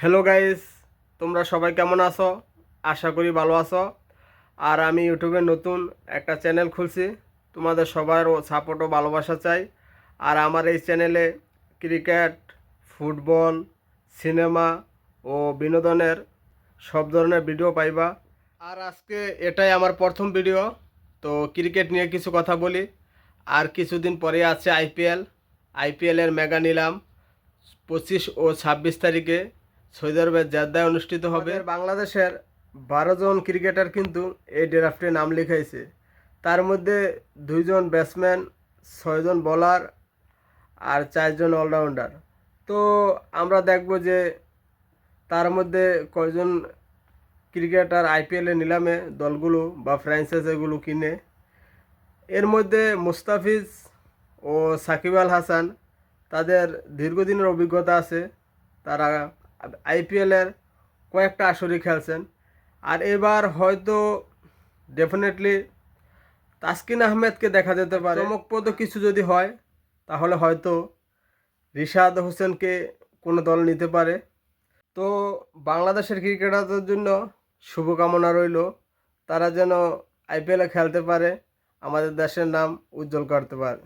Hello guys তোমরা সবাই কেমন আছো? আশা করি ভালো আছো। আর আমি ইউটিউবে নতুন একটা চ্যানেল খুলছি। তোমাদের সবার সাপোর্ট ও ভালোবাসা চাই। আর আমার এই চ্যানেলে ক্রিকেট, ফুটবল, সিনেমা ও বিনোদনের সব ধরনের ভিডিও পাইবা। আর আজকে এটাই আমার প্রথম ভিডিও তো ক্রিকেট নিয়ে কিছু কথা বলি। আর কিছুদিন পরে আছে আইপিএল আইপিএলের মেগা নিলাম পঁচিশ ও ছাব্বিশ তারিখে। সৌদি আরবের জেদ্দায় অনুষ্ঠিত হবে। বাংলাদেশের বারো জন ক্রিকেটার কিন্তু এই ড্রাফটে নাম লিখাইছে। তার মধ্যে দুইজন ব্যাটসম্যান ছয়জন বোলার আর চারজন অলরাউন্ডার তো আমরা দেখব যে তার মধ্যে কয়জন ক্রিকেটার আইপিএলে নিলামে দলগুলো বা ফ্র্যাঞ্চাইজ এগুলো কিনে। এর মধ্যে মুস্তাফিজ ও সাকিব আল হাসান, তাদের দীর্ঘদিনের অভিজ্ঞতা আছে। তারা আইপিএলের কয়েকটা আসরই খেলছেন। আর এবার হয়তো ডেফিনেটলি তাসকিন আহমেদকে দেখা যেতে পারে। চমকপ্রদ কিছু যদি হয়, তাহলে হয়তো রিশাদ হোসেনকে কোনো দল নিতে পারে। তো বাংলাদেশের ক্রিকেটারদের জন্য শুভকামনা রইল। তারা যেন আইপিএলে খেলতে পারে। আমাদের দেশের নাম উজ্জ্বল করতে পারে।